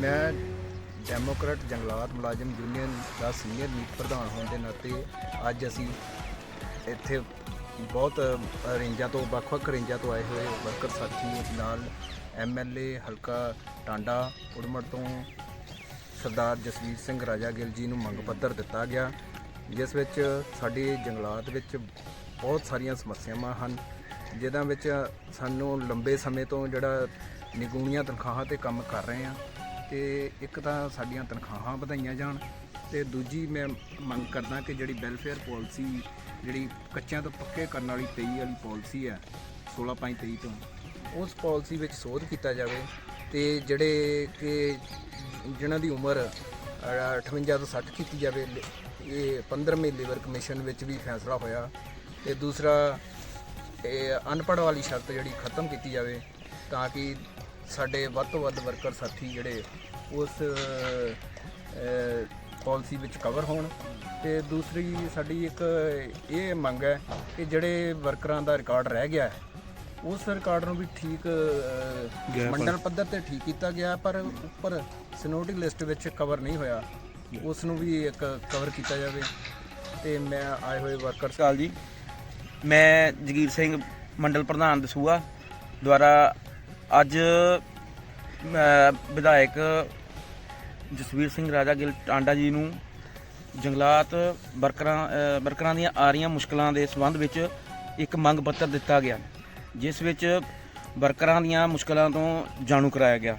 ਮੈਂ ਡੈਮੋਕ੍ਰੈਟ ਜੰਗਲਾਤ ਮੁਲਾਜ਼ਮ ਯੂਨੀਅਨ ਦਾ ਸੀਨੀਅਰ ਮੀਤ ਪ੍ਰਧਾਨ ਹੋਣ ਦੇ ਨਾਤੇ ਅੱਜ ਅਸੀਂ ਇੱਥੇ ਬਹੁਤ ਰੇਂਜਾਂ ਤੋਂ, ਵੱਖ-ਵੱਖ ਰੇਂਜਾਂ ਤੋਂ ਆਏ ਹੋਏ ਵਰਕਰ ਸਾਥੀ ਨਾਲ ਐਮਐਲਏ ਹਲਕਾ ਟਾਂਡਾ ਉੜਮੜ ਤੋਂ ਸਰਦਾਰ ਜਸਵੀਰ ਸਿੰਘ ਰਾਜਾ ਗਿੱਲ ਜੀ ਨੂੰ ਮੰਗ ਪੱਤਰ ਦਿੱਤਾ ਗਿਆ, ਜਿਸ ਵਿੱਚ ਸਾਡੇ ਜੰਗਲਾਤ ਵਿੱਚ ਬਹੁਤ ਸਾਰੀਆਂ ਸਮੱਸਿਆਵਾਂ ਹਨ ਜਿਨ੍ਹਾਂ ਵਿੱਚ ਸਾਨੂੰ ਲੰਬੇ ਸਮੇਂ ਤੋਂ ਜਿਹੜਾ ਨਿਗੂਣੀਆਂ ਤਨਖਾਹਾਂ ਤੇ ਕੰਮ ਕਰ ਰਹੇ ਹਾਂ। ਤੇ ਇੱਕ ਤਾਂ ਸਾਡੀਆਂ ਤਨਖਾਹਾਂ ਵਧਾਈਆਂ ਜਾਣ ਤੇ ਦੂਜੀ ਮੈਂ ਮੰਗ ਕਰਦਾ ਕਿ ਜਿਹੜੀ ਵੈਲਫੇਅਰ ਪਾਲਿਸੀ ਜਿਹੜੀ ਕੱਚਿਆਂ ਤੋਂ ਪੱਕੇ ਕਰਨ ਵਾਲੀ 23 ਵਾਲੀ ਪਾਲਿਸੀ ਹੈ 16.23 ਤੋਂ ਉਸ ਪਾਲਿਸੀ ਵਿੱਚ ਸੋਧ ਕੀਤਾ ਜਾਵੇ ਤੇ ਜਿਹੜੇ ਕਿ ਜਿਨ੍ਹਾਂ ਦੀ ਉਮਰ ਅ, 58 ਤੋਂ 60 ਕੀਤੀ ਜਾਵੇ ਇਹ 15ਵੇਂ ਲੇਬਰ ਕਮਿਸ਼ਨ ਵਿੱਚ ਵੀ ਫੈਸਲਾ ਹੋਇਆ ਤੇ ਦੂਸਰਾ ਇਹ ਅਨਪੜ੍ਹ ਵਾਲੀ ਸ਼ਰਤ ਜਿਹੜੀ ਖਤਮ ਕੀਤੀ ਜਾਵੇ ਤਾਂ ਕਿ ਸਾਡੇ ਵੱਧ ਤੋਂ ਵੱਧ ਵਰਕਰ ਸਾਥੀ ਜਿਹੜੇ ਉਸ ਪਾਲਿਸੀ ਵਿੱਚ ਕਵਰ ਹੋਣ। ਤੇ ਦੂਸਰੀ ਸਾਡੀ ਇੱਕ ਇਹ ਮੰਗ ਹੈ ਕਿ ਜਿਹੜੇ ਵਰਕਰਾਂ ਦਾ ਰਿਕਾਰਡ ਰਹਿ ਗਿਆ ਹੈ ਉਸ ਰਿਕਾਰਡ ਨੂੰ ਵੀ ਠੀਕ ਮੰਡਲ ਪੱਧਰ ਤੇ ਠੀਕ ਕੀਤਾ ਗਿਆ ਪਰ ਉੱਪਰ ਸਿਨੋਟਿਕ ਲਿਸਟ ਵਿੱਚ ਕਵਰ ਨਹੀਂ ਹੋਇਆ। ਉਸ ਨੂੰ ਵੀ ਇੱਕ ਕਵਰ ਕੀਤਾ ਜਾਵੇ। ਤੇ ਮੈਂ ਆਏ ਹੋਏ ਵਰਕਰ ਅਕਾਲ ਜੀ। ਮੈਂ ਜਗੀਰ ਸਿੰਘ ਮੰਡਲ ਪ੍ਰਧਾਨ ਦਸੂਆ ਦੁਆਰਾ ਅੱਜ ਵਿਧਾਇਕ ਜਸਵੀਰ ਸਿੰਘ ਰਾਜਾ ਗਿੱਲ ਟਾਂਡਾ ਜੀ ਨੂੰ ਜੰਗਲਾਤ ਵਰਕਰਾਂ ਵਰਕਰਾਂ ਦੀਆਂ ਆ ਰਹੀਆਂ ਮੁਸ਼ਕਲਾਂ ਦੇ ਸੰਬੰਧ ਵਿੱਚ ਇੱਕ ਮੰਗ ਪੱਤਰ ਦਿੱਤਾ ਗਿਆ, ਜਿਸ ਵਿੱਚ ਵਰਕਰਾਂ ਦੀਆਂ ਮੁਸ਼ਕਲਾਂ ਤੋਂ ਜਾਣੂ ਕਰਾਇਆ ਗਿਆ।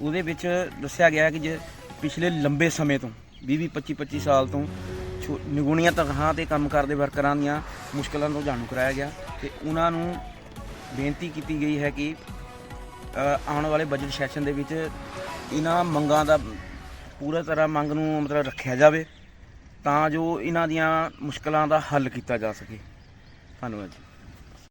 ਉਹਦੇ ਵਿੱਚ ਦੱਸਿਆ ਗਿਆ ਕਿ ਜੇ ਪਿਛਲੇ ਲੰਬੇ ਸਮੇਂ ਤੋਂ 20 25 25 ਸਾਲ ਤੋਂ ਛੋ- ਨਿਗੁਣੀਆਂ ਤਨਖਾਹਾਂ ਤੇ ਕੰਮ ਕਰਦੇ ਵਰਕਰਾਂ ਦੀਆਂ ਮੁਸ਼ਕਲਾਂ ਤੋਂ ਜਾਣੂ ਕਰਾਇਆ ਗਿਆ ਤੇ ਉਹਨਾਂ ਨੂੰ ਬੇਨਤੀ ਕੀਤੀ ਗਈ ਹੈ ਕਿ ਆਉਣ ਵਾਲੇ ਬਜਟ ਸੈਸ਼ਨ ਦੇ ਵਿੱਚ ਇਹਨਾਂ ਮੰਗਾਂ ਦਾ ਪੂਰਾ ਤਰ੍ਹਾਂ ਮੰਗ ਨੂੰ ਮਤਲਬ ਰੱਖਿਆ ਜਾਵੇ ਤਾਂ ਜੋ ਇਹਨਾਂ ਦੀਆਂ ਮੁਸ਼ਕਲਾਂ ਦਾ ਹੱਲ ਕੀਤਾ ਜਾ ਸਕੇ। ਧੰਨਵਾਦ ਜੀ।